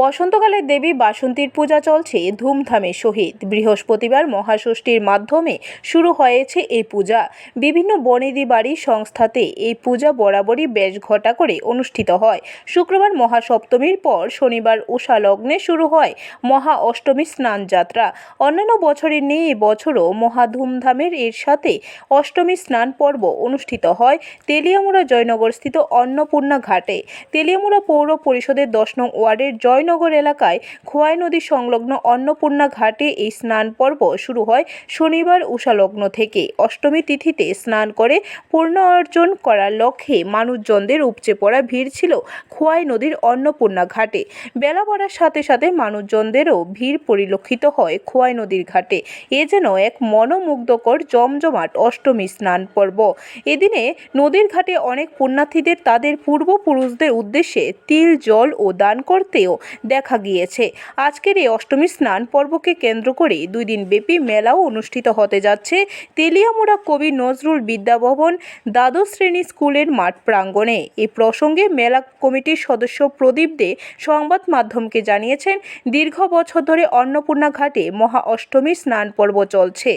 বসন্তকালে দেবী বাসন্তীর পূজা চলছে ধুমধামের সহিত বৃহস্পতিবার মহাষষ্ঠীর মাধ্যমে শুরু হয়েছে এই পূজা। বিভিন্ন বনেদি বাড়ি সংস্থাতে এই পূজা বরাবরই বেশ ঘটা করে অনুষ্ঠিত হয়। শুক্রবার মহাসপ্তমীর পর শনিবার উষা লগ্নে শুরু হয় মহা অষ্টমী স্নান যাত্রা অন্যান্য বছরের নেই এবছরও মহা ধুমধামের এর সাথে অষ্টমী স্নান পর্ব অনুষ্ঠিত হয় তেলিয়ামুড়া জয়নগরস্থিত অন্নপূর্ণা ঘাটে। তেলিয়ামুড়া পৌর পরিষদের দশ নং ওয়ার্ডের জয়নগর এলাকায় খোয়াই নদী সংলগ্ন অন্নপূর্ণা ঘাটে এই স্নান পর্ব শুরু হয় শনিবার উষালগ্ন থেকে। অষ্টমী তিথিতে স্নান করে পূর্ণ অর্জন করার লক্ষ্যে মানুষজনদের উপচে পড়া ভিড় ছিল খোয়াই নদীর অন্নপূর্ণা ঘাটে। বেলা বাড়ার সাথে সাথে মানুষজনদেরও ভিড় পরিলক্ষিত হয় খোয়াই নদীর ঘাটে। এ যেন এক মনোমুগ্ধকর জমজমাট অষ্টমী স্নান পর্ব। এদিনে নদীর ঘাটে অনেক পুণ্যার্থীদের তাদের পূর্বপুরুষদের উদ্দেশ্যে তিল, জল ও দান করতেও দেখা গিয়েছে। আজকের এই অষ্টমী স্নান পর্বকে কেন্দ্র করে দুই দিন ব্যাপী মেলাও অনুষ্ঠিত হতে যাচ্ছে। তেলিয়ামুড়া কবি নজরুল বিদ্যাভবন দ্বাদশ শ্রেণি স্কুলের মাঠ প্রাঙ্গণে। এ প্রসঙ্গে মেলা কমিটির সদস্য প্রদীপ দে সংবাদ মাধ্যমকে জানিয়েছেন, দীর্ঘ বছর ধরে অন্নপূর্ণা ঘাটে মহা অষ্টমী স্নান পর্ব চলছে।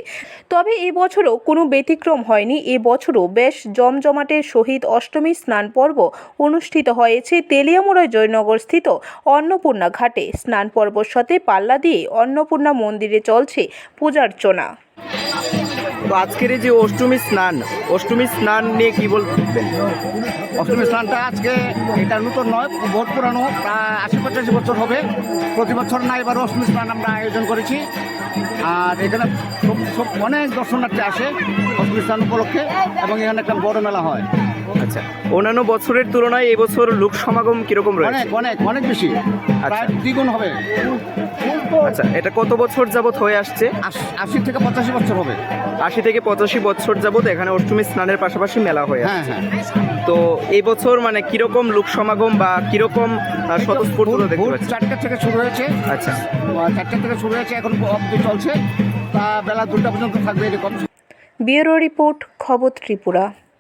তবে এবছরও কোনো ব্যতিক্রম হয়নি। এবছরও বেশ জমজমাটের সহিত অষ্টমী স্নান পর্ব অনুষ্ঠিত হয়েছে। তেলিয়ামুড়া জয়নগর স্থিত অন্নপূর্ণা ঘাটে। স্নান পর্বর সাথে পাল্লা দিয়ে অন্নপূর্ণা মন্দিরে চলছে পূজার্চনা। তো আজকের যে অষ্টমী স্নান অষ্টমী স্নান নিয়ে কি বলবেন অষ্টমী স্নানটা আজকে এটা নতুন নয়, বহুত পুরানো, প্রায় আশি পঁচাশি বছর হবে। প্রতি বছর না এবার অষ্টমী স্নান আমরা আয়োজন করেছি। আর এখানে সব অনেক দর্শনার্থী আসে অষ্টমী স্নান উপলক্ষে, এবং এখানে একটা বড় মেলা হয়। আচ্ছা অন্যান্য বছরের তুলনায় এবছর লোক সমাগম কীরকম রয়েছে? অনেক অনেক অনেক বেশি। প্রায় দ্বিগুণ হবে। আচ্ছা এটা কত বছর যাবত হয়ে আসছে? আশ- থেকে পঁচাশি বছর হবে। আশি থেকে পঁচাশি বছর যাবত এখানে অষ্টমী স্নানের পাশাপাশি মেলা হয়ে হ্যাঁ আসছে। হ্যাঁ। তো এই বছর মানে কীরকম লোক সমাগম বা কীরকম আহ, স্বতঃস্ফূর্ত দেখতে পাচ্ছি চারটে থেকে শুরু হয়েছে। আচ্ছা। চারটে থেকে শুরু হয়েছে এখন অবধি চলছে। তা বেলা দুটা পর্যন্ত থাকবে এরকম। ব্যুরো রিপোর্ট খবর ত্রিপুরা।